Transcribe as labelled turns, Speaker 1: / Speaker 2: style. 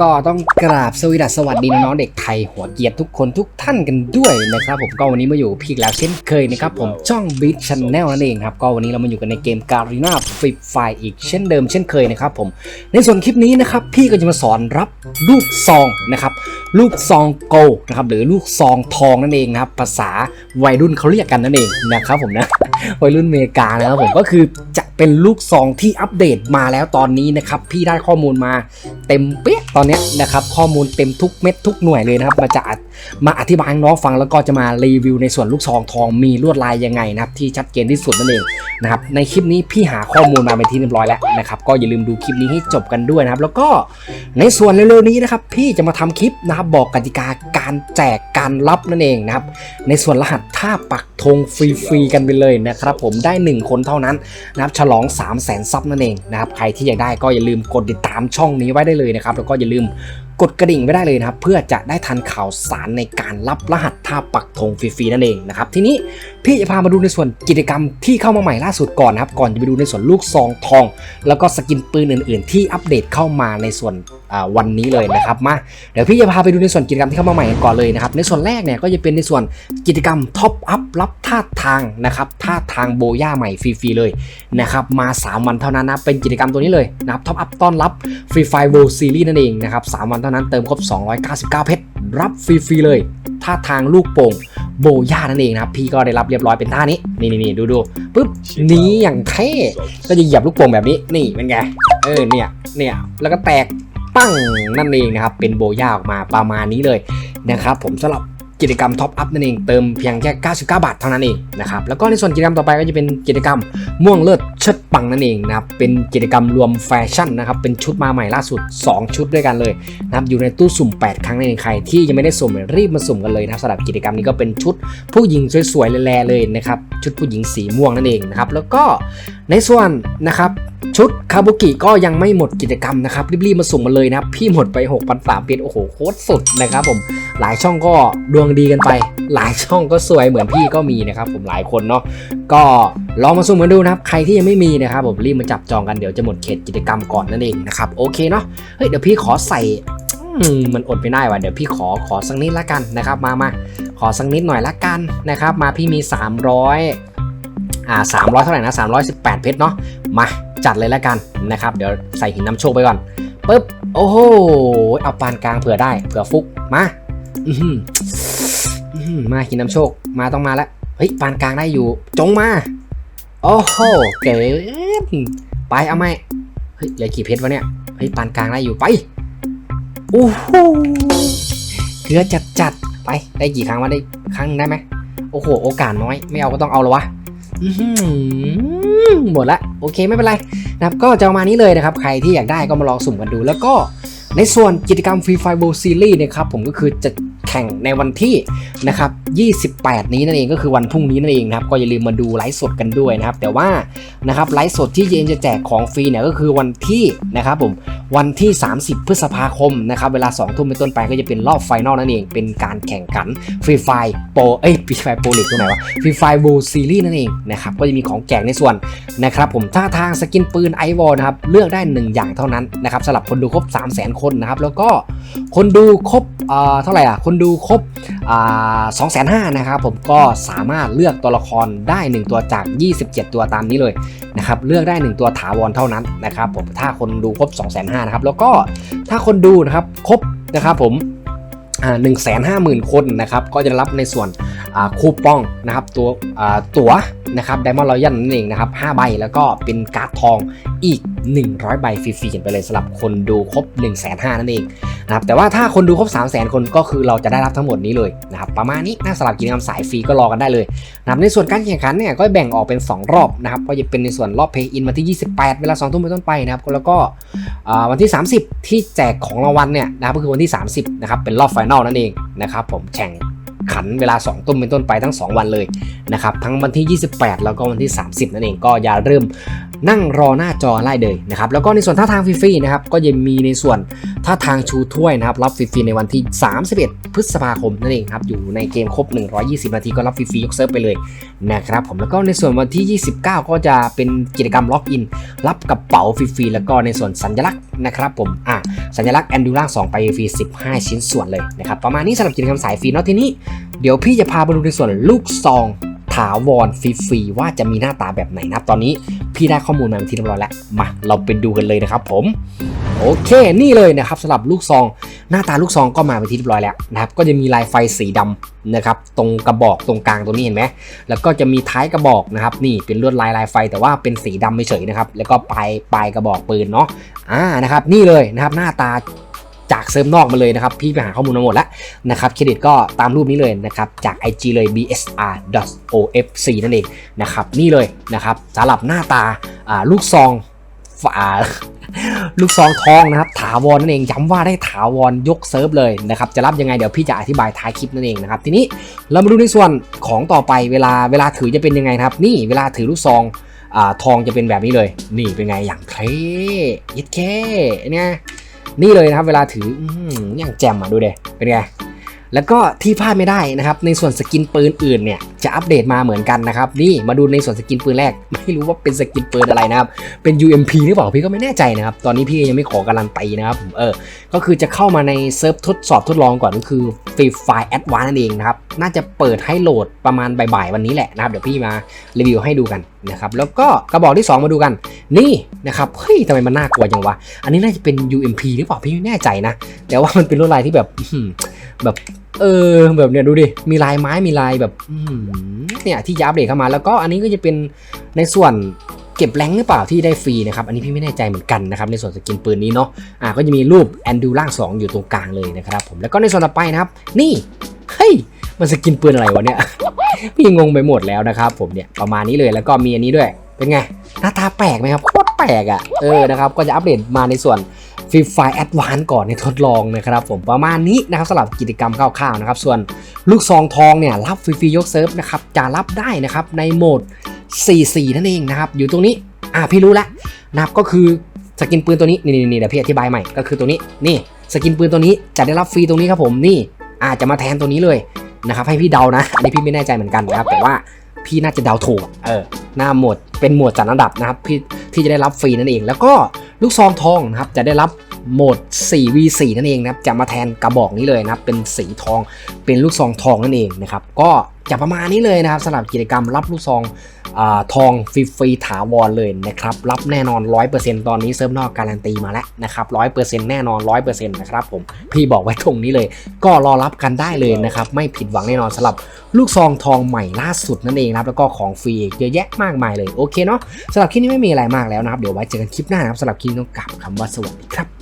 Speaker 1: ก็ต้องกราบสวสดีสวัสดีน้องๆเด็กไทยหัวเกียรติทุกคนทุกท่านกันด้วยนะครับผมก็วันนี้มาอยู่พี่อีกแล้วเช่นเคยนะครับผมช่อง b ิ t Channel นั่นเองครับก็วันนี้เรามาอยู่กันในเกมการีนาฟรีไฟอีกเช่นเดิมเช่นเคยนะครับผมในส่วนคลิปนี้นะครับพี่ก็จะมาสอนรับลูกซองนะครับลูกซองโกนะครับหรือลูกซองทองนั่นเองนะครับภาษาวัยรุ่นเขาเรียกกันนั่นเองนะครับผมนะวัยรุ่นอเมริกานะครับผมก็คือจ เป็นลูกซองที่อัปเดตมาแล้วตอนนี้นะครับพี่ได้ข้อมูลมาเต็มเปี้ยตอนนี้นะครับข้อมูลเต็มทุกเม็ดทุกหน่วยเลยนะครับมาจะอัด มาอธิบายน้องฟังแล้วก็จะมารีวิวในส่วนลูกซองทองมีลวดลายยังไงนะครับที่ชัดเจนที่สุดนั่นเองนะครับในคลิปนี้พี่หาข้อมูลมาเป็นที่เรียบร้อยแล้วนะครับก็อย่าลืมดูคลิปนี้ให้จบกันด้วยนะครับแล้วก็ในส่วนเร็วๆนี้นะครับพี่จะมาทำคลิปนะครับบอกกติกาการแจกการรับนั่นเองนะครับในส่วนรหัสท่าปักธงฟรีๆกันไปเลยนะครับผมได้ 1 คนเท่านั้นนะครับฉลอง 3 0 0แสนซับนั่นเองนะครับใครที่อยากได้ก็อย่าลืมกดติดตามช่องนี้ไว้ได้เลยนะครับแล้วก็อย่าลืม กดกระดิ่งไว้ได้เลยนะครับ เพื่อจะได้ทันข่าวสารในการรับรหัสท่าปักธงฟรีๆนั่นเองนะครับ ทีนี้พี่จะพามาดูในส่วนกิจกรรมที่เข้ามาใหม่ล่าสุดก่อนนะครับ ก่อนจะไปดูในส่วนลูกซองทอง แล้วก็สกินปืนอื่น ๆ ที่อัปเดตเข้ามาในส่วน วันนี้เลยนะครับมาเดี๋ยวพี่จะพาไปดูในส่วนกิจกรรมที่เข้ามาใหม่กันก่อนเลยนะครับในส่วนแรกเนี่ยก็จะเป็นในส่วนกิจกรรมท็อปอัพรับท่าทางนะครับท่าทางโบย่าใหม่ฟรีๆเลยนะครับมา 3 วันเท่านั้นนะเป็นกิจกรรมตัวนี้เลยนะครับท็อปอัพต้อนรับฟรีไฟโวซีรีส์นั่นเองนะครับสวันเท่านั้นเติมครบ 299 เพชรรับฟรีๆเลยท่าทางลูกโป่งโบย่านั่นเองนะครับพี่ก็ได้รับเรียบร้อยเป็นท่านี้นี่นี่ๆดูดูๆปุ๊บหนี้อย่างเท่ก็จะเหยียบลูกโป่งแบบนี้นี่เป็นไงเออเนี่ยเนี่ยแล้วก็แตก ปั้งนั่นเองนะครับเป็นโบย่าออกมาประมาณนี้เลยนะครับผมสำหรับ กิจกรรมท็อปอัพนั่นเองเติมเพียงแค่99 บาทเท่านั้นเองนะครับแล้วก็ในส่วนกิจกรรมต่อไปก็จะเป็นกิจกรรมม่วงเลิศเชิดปังนั่นเองนะครับเป็นกิจกรรมรวมแฟชั่นนะครับเป็นชุดมาใหม่ล่าสุด 2 ชุดด้วยกันเลยนะครับอยู่ในตู้สุ่ม 8 ครั้งนั่นเองใคร ที่ยังไม่ได้สุ่มรีบมาสุ่มกันเลยนะครับสำหรับกิจกรรมนี้ก็เป็นชุดผู้หญิงสวยๆแลๆเลยนะครับชุดผู้หญิงสีม่วงนั่นเองนะครับแล้วก็ในส่วนนะครับชุดคาบุกิก็ยังไม่หมดกิจกรรมนะครับรีบๆมาสุ่มมาเลยนะครับพี่หมดไป6 3 0 0เป็นโอ้โหโคตรสุดนะครับผม หลายช่องก็ดวงดีกันไป หลายช่องก็สวยเหมือนพี่ก็มีนะครับผมหลายคนเนาะก็ลองมาสุ่มกันดูนะครับ ใครที่ยังไม่มีนะครับผมรีบมาจับจองกันเดี๋ยวจะหมดเขตกิจกรรมก่อนนั่นเองนะครับโอเคเนาะเฮ้ยเดี๋ยวพี่ขอใส่มันอดไม่ได้ว่ะเดี๋ยวพี่ขอขอสักนิดละกันนะครับ มามาขอสักนิดหน่อยละกันนะครับ มาพี่มี 300อ่า300 เท่าไหร่นะ318 เพชรเนาะมาจัดเลยละกันนะครับ เดี๋ยวใส่หินน้ำโชคไปก่อนปึ๊บโอ้โหเอาปานกลางเผื่อได้เผื่อฟุกมา มาหินน้ำโชค มาต้องมาแล้วเฮ้ยปานกลางได้อยู่ จงมา โอ้โห เก๋ไปเอาไหมเฮ้ยเหลือกี่เพชรวะเนี่ย เฮ้ยปานกลางได้อยู่ไป โอ้โห เกลือจัดจัดๆไป ได้กี่ครั้งวะได้ครั้งได้ไหม โอ้โห โอกาสน้อย ไม่เอาก็ต้องเอาแล้ววะอื้อหือหมดละ โอเคไม่เป็นไรนะครับก็จะประมาณนี้เลยนะครับ ใครที่อยากได้ก็มาลองสุ่มกันดูแล้วก็ ในส่วนกิจกรรม Free Fire World Series นะครับผมก็คือจะ แข่งในวันที่นะครับ28 นี้นั่นเองก็คือวันพรุ่งนี้นั่นเองนะครับก็อย่าลืมมาดูไลฟ์สดกันด้วยนะครับ แต่ว่านะครับไลฟ์สดที่เจนจะแจกของฟรีเนี่ยก็คือวันที่นะครับผมวันที่ 30 พฤษภาคมนะครับเวลา 2 ทุ่มเป็นต้นไปก็จะเป็นรอบไฟนอลนั่นเอง เป็นการแข่งขัน Free Fire Pro เอ้ย Free Fire Pro League ตรงไหนวะ Free Fire World Series นั่นเองนะครับก็จะมีของแจกในส่วนนะครับผมท่าทางสกินปืนไอวอลนะครับเลือกได้ 1 อย่างเท่านั้นนะครับสำหรับคนดูครบ 3 0 0 0 0 0 คนนะครับแล้วก็คนดูครบเอ่อเท่าไหร่อะคนนดูครบอ่า2 5 0 0 0นะครับผมก็สามารถเลือกตัวละครได้ 1 ตัวจาก 27 ตัวตามนี้เลยนะครับเลือกได้ 1 ตัวถาวรเท่านั้นนะครับผมถ้าคนดูครบ2 5 0 0 0นะครับแล้วก็ถ้าคนดูนะครับครบนะครับผมหนึ่งแสนห้าหมื่นคนนะครับก็จะรับในส่วน คูปองนะครับตัวตั๋วนะครับไดมอนด์รอยัลนั่นเองนะครับ5ใบแล้วก็เป็นการ์ดทองอีก 100 ใบฟรีๆกันไปเลยสำหรับคนดูครบ 1 5 0 0 0นั่นเองนะครับแต่ว่าถ้าคนดูครบ 3 0 0 0 0 0 คนก็คือเราจะได้รับทั้งหมดนี้เลยนะครับประมาณนี้นะสำหรับกิจกรรมสายฟรีก็รอกันได้เลยนะครับในส่วนการแข่งขันเนี่ยก็แบ่งออกเป็น 2 รอบนะครับก็จะเป็นในส่วนรอบเพย์อินวันที่ 28 เวลา2ทุ่มเป็นต้นไปนะครับแล้วก็วันที่ 30 ที่แจกของรางวัลเนี่ยนะครับก็คือวันที่ 30นะครับเป็นรอบไฟนอลนั่นเองนะครับผมแข่ง ขันเวลา2ตุ้มเป็นต้นไปทั้ง 2 วันเลย นะครับทั้งวันที่ 28 แล้วก็วันที่ 30 นั่นเองก็อย่าเริ่มนั่งรอหน้าจอไล่เลยนะครับแล้วก็ในส่วนท่าทางฟรีๆนะครับก็ยังมีในส่วนท่าทางชูถ้วยนะครับรับฟรีๆในวันที่ 31 พฤษภาคมนั่นเองครับอยู่ในเกมครบ 120 นาทีก็รับฟรีๆยกเซิร์ฟไปเลยนะครับผมแล้วก็ในส่วนวันที่ 29 ก็จะเป็นกิจกรรมล็อกอินรับกระเป๋าฟรีๆแล้วก็ในส่วนสัญลักษณ์นะครับผมอะสัญลักษณ์แอนดูล่า2ไปฟรี15 ชิ้นส่วนเลยนะครับประมาณนี้สำหรับกิจกรรมสายฟรีเนาะทีนี้เดี๋ยวพี่จะพาไปดูในส่วนลูกซอง ถาวรฟรีๆว่าจะมีหน้าตาแบบไหนนะครับตอนนี้พี่ได้ข้อมูลมาเป็นที่เรียบร้อยแล้วมาเราไปดูกันเลยนะครับผมโอเคนี่เลยนะครับสำหรับลูกซอง หน้าตาลูกซองก็มาเป็นที่เรียบร้อยแล้วนะครับก็จะมีลายไฟสีดำนะครับตรงกระบอกตรงกลางตรงนี้เห็นไหมแล้วก็จะมีท้ายกระบอกนะครับนี่เป็นลวดลายลายไฟแต่ว่าเป็นสีดำไม่เฉยนะครับแล้วก็ปลายปลายกระบอกปืนเนาะอ่านะครับนี่เลยนะครับหน้าตา จากเซิร์ฟนอกมาเลยนะครับ พี่ไปหาข้อมูลมาหมดแล้วนะครับเครดิตก็ตามรูปนี้เลยนะครับ จาก IG เลย bsr.ofc นั่นเองนะครับ นี่เลยนะครับสำหรับหน้าตาลูกซองฝาลูกซองทองนะครับ ถาวรนั่นเองย้ำว่าได้ถาวรยกเซิร์ฟเลยนะครับ จะรับยังไงเดี๋ยวพี่จะอธิบายท้ายคลิปนั่นเองนะครับ ทีนี้เรามาดูในส่วนของต่อไปเวลาเวลาถือจะเป็นยังไงครับ นี่เวลาถือลูกซองอทองจะเป็นแบบนี้เลย นี่เป็นไงอย่างเท่ยิดแค่เนี่ย นี่เลยนะครับ เวลาถืออย่างแจ่มอะดูเดเป็นไงแล้วก็ที่พลาดไม่ได้นะครับ ในส่วนสกินปืนอื่นเนี่ย จะอัปเดตมาเหมือนกันนะครับ นี่มาดูในส่วนสกินปืนแรก ไม่รู้ว่าเป็นสกินปืนอะไรนะครับ เป็น UMP หรือเปล่าพี่ก็ไม่แน่ใจนะครับ ตอนนี้พี่ยังไม่ขอการันตีนะครับผมเออ ก็คือจะเข้ามาในเซิร์ฟทดสอบทดลองก่อนก็คือ Free Fire Advance นั่นเองนะครับ น่าจะเปิดให้โหลดประมาณบ่ายๆวันนี้แหละนะครับ เดี๋ยวพี่มารีวิวให้ดูกันนะครับแล้วก็กระบอกที่ 2 มาดูกัน นี่นะครับเฮ้ยทำไมมันน่ากลัวจังวะ อันนี้น่าจะเป็น UMP หรือเปล่าพี่ไม่แน่ใจนะแต่ว่ามันเป็นลวดลายที่แบบแบบ เออแบบเนี้ยดูดิ มีลายไม้มีลายแบบอื้อหือเนี่ยที่จะอัปเดตเข้ามา แล้วก็อันนี้ก็จะเป็นในส่วนเก็บแรงค์หรือเปล่าที่ได้ฟรีนะครับ อันนี้พี่ไม่แน่ใจเหมือนกันนะครับ ในส่วนสกินปืนนี้เนาะอ่าก็จะมีรูปแอนดูล่าง 2 อยู่ตรงกลางเลยนะครับผมแล้วก็ในส่วนต่อไปนะครับ นี่เฮ้ยมันสกินปืนอะไรวะเนี่ยพี่งงไปหมดแล้วนะครับผมเนี่ยประมาณนี้เลยแล้วก็มีอันนี้ด้วยเป็นไงหน้าตาแปลกไหมครับโคตรแปลกอะเออนะครับก็จะอัปเดตมาในส่วน ฟรีไฟแอดวานก่อนในทดลองนะครับผมประมาณนี้นะครับสำหรับกิจกรรมคร่าวๆนะครับ ส่วนลูกซองทองเนี่ยรับฟรีๆยกเซิร์ฟนะครับจะรับได้นะครับในโหมด 44 นั่นเองนะครับ อยู่ตรงนี้อ่าพี่รู้แล้วนะครับก็คือสกินปืนตัวนี้นี่นี่เดี๋ยวพี่อธิบายใหม่ก็คือตัวนี้นี่สกินปืนตัวนี้จะได้รับฟรีตรงนี้ครับผมนี่อาจจะมาแทนตัวนี้เลยนะครับให้พี่เดานะอันนี้พี่ไม่แน่ใจเหมือนกันนะครับแต่ว่าพี่น่าจะเดาถูกเออหน้าหมดเป็นหมวดจัดอันดับนะครับพี่ที่จะได้รับฟรีนั่นเอง แล้วก็ ลูกซองทองนะครับจะได้รับ โหมด 4v4 นั่นเองนะครับจะมาแทนกระบอกนี้เลยนะครับเป็นสีทองเป็นลูกซองทองนั่นเองนะครับก็จะประมาณนี้เลยนะครับสำหรับกิจกรรมรับลูกซองอทองฟรีๆถาวรเลยนะครับรับแน่นอน 100%ตอนนี้เซิร์ฟนอกการันตีมาแล้วนะครับ100%แน่นอน 100%นะครับผมพี่บอกไว้ตรงนี้เลย ก็รอรับกันได้เลยนะครับไม่ผิดหวังแน่นอนสำหรับลูกซองทองใหม่ล่าสุดนั่นเองนะครับแล้วก็ของฟรีเยอะแยะมากมายเลยโอเคเนาะสำหรับคลิปนี้ไม่มีอะไรมากแล้วนะครับเดี๋ยวไว้เจอกันคลิปหน้านะครับสำหรับคลิปนี้ต้องกลับคำว่าสวัสดีครับ